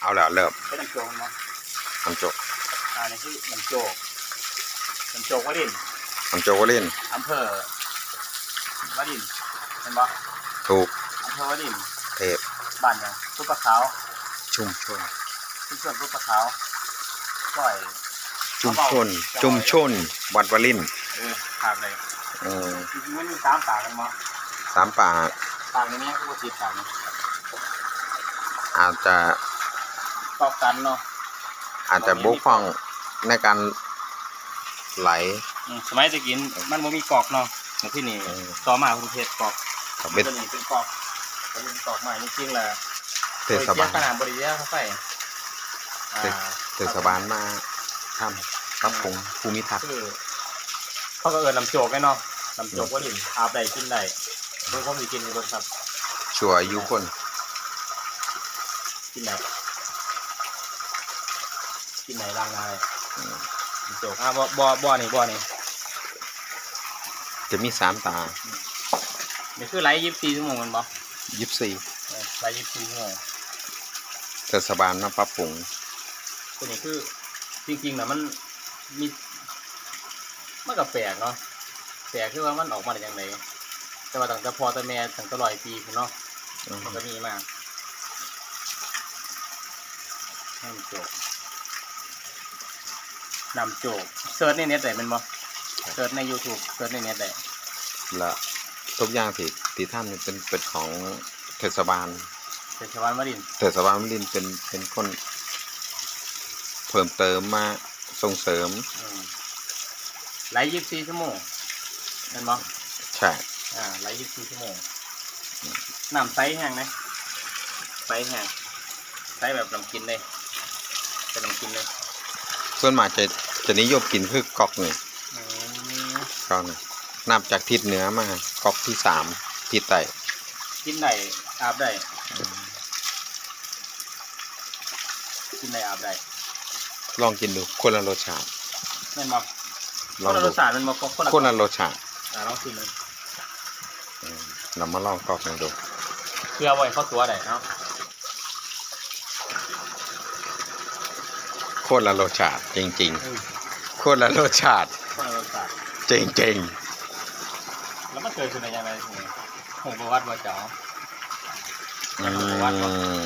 เอาแล้วเริ่มเป็นน้ำโจกเนาะน้ำโจกอ่านี่คือน้ำโจกน้ำโจกวดินทร์น้ำโจกวลินอำเภอวดินทร์เห็นปะถูกอำเภอวดินทร์เทพบ้านยังตุ๊กปลาขาวชุมชนทุกส่วนตุ๊กปลาขาวก้อยชุมชนชุมชนวัดวลินเออทางเลยเออจริงๆมันมีสามปากกันมาสามป่าปากนี้ก็ว่าสีปากนี้อาจจะ ตอกกันเนาะอาจจะบกพร่องในการไหลอืมสมัยตะกินมันบ่มีกอกเนาะของที่นี่เออต่อมาคุณเพชรกอกกับเป็นตัวนี้เป็นกอกเป็นกอกใหม่จริงๆแหละเทศบาล ขนาดบริเวณเข้าไปอ่า เทศบาลมาทำปรับปรุงภูมิทัศน์คือเขาก็เอินน้ำโจกไงเนาะน้ำโจกว่าดินอาบใดกินได้เบิ่งผมสิกินอยู่เบิ่งครับ ชั่วอายุคนกินได้ กินไหนล้างหน้าเลยอืมน้ำโจกอ่าบ่บ่บ่นี่บ่นี่จะมีสามตานี่คือไลฟ์ยี่สิบสี่ชั่วโมงแมันบ่ยิบสี่เออไลฟ์ยี่สิบสี่ชั่วโมงเทศบาลมาปรับปรุงตัวนี้คือจริงๆนะมันมีมันก็แปลกเนาะแปลกคือว่ามันออกมาได้ยังไงแต่ว่าตั้งแต่พอแต่แม่ตั้งแต่ร้อยปีพุ่นเนาะอืมมันก็มีมากน้ำโจก น้ำโจกเซิร์ชในเน็ตได้เป็นบ่เซิร์ชใน YouTube เซิร์ชในเน็ตได้และทุกอย่างที่ที่ท่านนี่เป็นเป็นของเทศบาล เป็นชาวบ้านวดินทร์เทศบาลมิลินทร์เป็นเป็นคนเพิ่มเติมมาส่งเสริมอืมไลฟ์ยี่สิบสี่ชั่วโมงเห็นบ่ใช่อ่าไลฟ์ยี่สิบสี่ชั่วโมงน้ำใสแห้งนะใสแห้งใสแบบน้ำกินเลยเป็นน้ำกินเลย ส่วนมากจะจะนิยมกินคือกอกนี่อืมกอกนี่นับจากทิศเหนือมากอกที่สามทิศใต้กินได้อาบได้กินได้อาบได้ลองกินดูคนละรสชาติแม่นบ่ลคองนละดูรสชาติแมันบ่คนละคนละรสชาติอ่าลองชิมเลยอืมเรามาลองกอกกันดูเพื่อไว้เข้าตัวได้เนาะ คนละรสชาติจริงอืมๆคนละรสชาติคนละรสชาติจริงแล้วมันเกิดขึ้นได้ยังไงทีนี้ผมประวัติว่าเจ้าๆอืม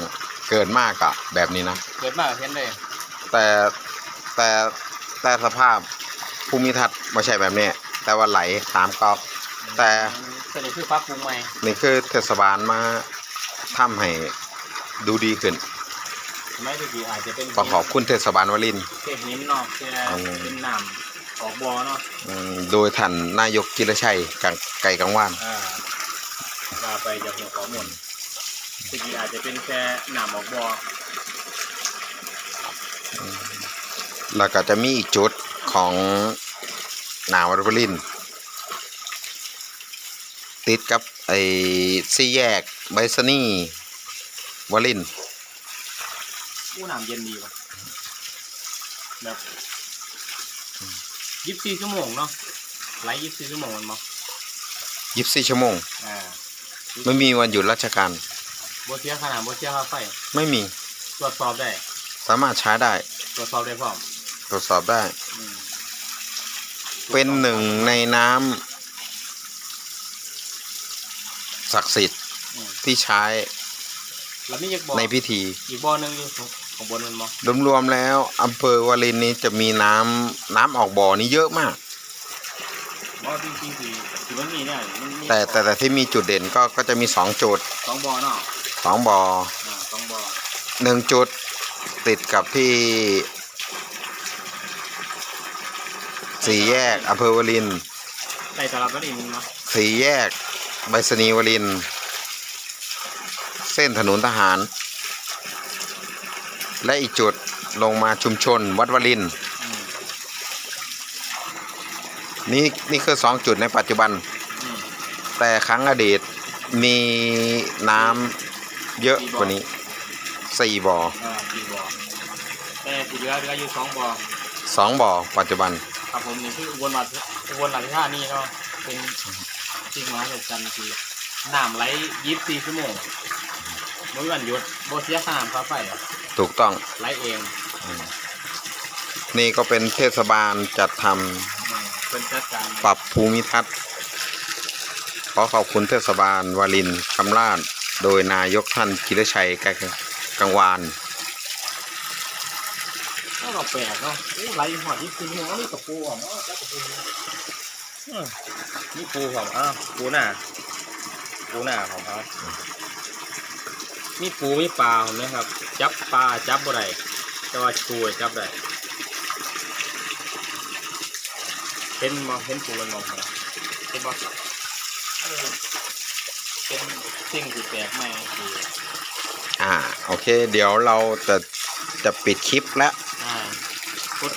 เกิดมากอะแบบนี้นะ เกิดมาก็เห็นเลยแต่แต่แต่สภาพภูมิทัศน์ไม่ใช่แบบนี้ แต่ว่าไหลตามกอก แต่ ตัวนี้คือปรับปรุงใหม่นี่คือเทศบาลมาทำให้ดูดีขึ้น ไม่ตะกี้อาจจะเป็นขอขอบคุณเทศบาลวลินทร์ เศษหินเนาะแค่อืม เป็นน้ำออกบ่อเนาะอืมโดยท่านนายกจิรชัยกังไก่กังวานอ่าว่าไปจากหัวข้อมูลตะกี้อาจจะเป็นแค่น้ำออกบ่อแล้วก็จะมีอีกจุดของหนาววลินทร์ติดกับไอ้สี่แยกไบซนีวลินทร์ อู้น้ำเย็นดีว่ะแบบยี่สิบสี่ชั่วโมงเนาะไหลยี่สิบสี่ชั่วโมงมันมั้งยี่สิบสี่ชั่วโมง อ่าไม่มีวันหยุดราชการโบเสียขนาดโบเสียค่าไฟ ไม่มี ตรวจสอบได้ สามารถใช้ได้ ตรวจสอบได้พร้อม ตรวจสอบได้ อืมเป็นหนึ่งในน้ำศักดิ์สิทธิ์อืมที่ใช้แล้วมีอีกบ่อในพิธีอีกบ่อหนึงอยู่ ของบนมันมั้งรวมๆแล้วอำเภอวารินนี้จะมีน้ำน้ำออกบ่อนี้เยอะมาก บ่อจริงๆที่ที่มันมีเนี่ยมันมีแต่แต่แต่ที่มีจุดเด่นก็ก็จะมีสองจุดสองบ่อเนาะสองบ่ออ่าสองบ่อหนึ่งจุดติดกับที่สี่แยกอำเภอวารินในตลาดก็ได้มีเนาะสี่แยกใบสนีวาริน เส้นถนนทหาร และอีกจุดลงมาชุมชนวัดวารินอืมนี่นี่คือสองจุดในปัจจุบันอืมแต่ครั้งอดีตมีน้ำเยอะกว่านี้สี่บ่ออ่าสี่บ่อแต่ที่เหลือเหลืออยู่สองบ่อสองบ่อปัจจุบัน ครับผมนี่คืออุบลราชอุบลราชธานีเนาะเป็นที่มหาจันทร์ที่น้ำไหลยี่สิบสี่ชั่วโมงเมื่อวันหยุดโบเสียค่าน้ำค่าไฟอะ ถูกต้องไล่เองนี่ก็เป็นเทศบาลจัดทอืมเป็นจัดการำปรับภูมิทัศน์ ขอขอบคุณเทศบาลวารินคำราชโดยนายกท่านกิรชัยกังวาน ก็เราแปลกเนาะโอ้ไล่หอดยี่สิบหัวนี่กับปูอะอ๋อจับกับปูอืมนี่ปูผมอ้าวปูหน้าปูหน้าผมเอา มีปูมีปลาผมนะครับ จับปลาจับบ่ได้แต่ว่าปูจับได้เห็นมองเห็นปูมันมองเหรอเห็นบ่เออเป็นสิ่งที่แปลกใหม่ดีอ่าโอเค เดี๋ยวเราจะจะปิดคลิปแล้ว อ่าพุทธ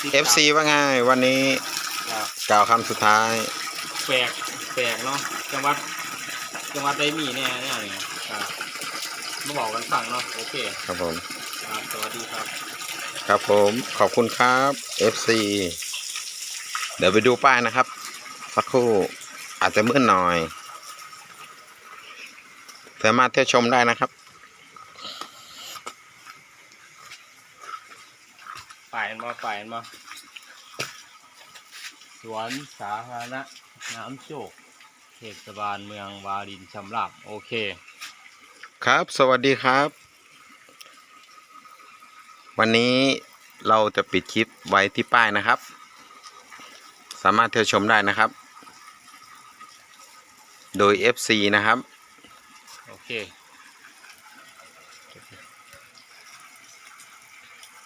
ติดตาม FC ว่าไงวันนี้ครับกล่าวคำสุดท้าย แปลกแปลกเนาะจังหวัดจังหวัดได้มีแน่เนี่ยนี่ครับ มาบอกกันฟังเนาะโอเคครับผมครับสวัสดีครับ ครับผมขอบคุณครับ FC เดี๋ยวไปดูป้ายนะครับสักครู่อาจจะมืดหน่อยสามารถเที่ยวชมได้นะครับฝ่ายมาฝ่ายมาสวนสาธารณะน้ำโจกเทศบาลเมืองวารินชำราบโอเค ครับ สวัสดีครับ วันนี้เราจะปิดคลิปไว้ที่ป้ายนะครับ สามารถเที่ยวชมได้นะครับ โดย FC นะครับ โอเค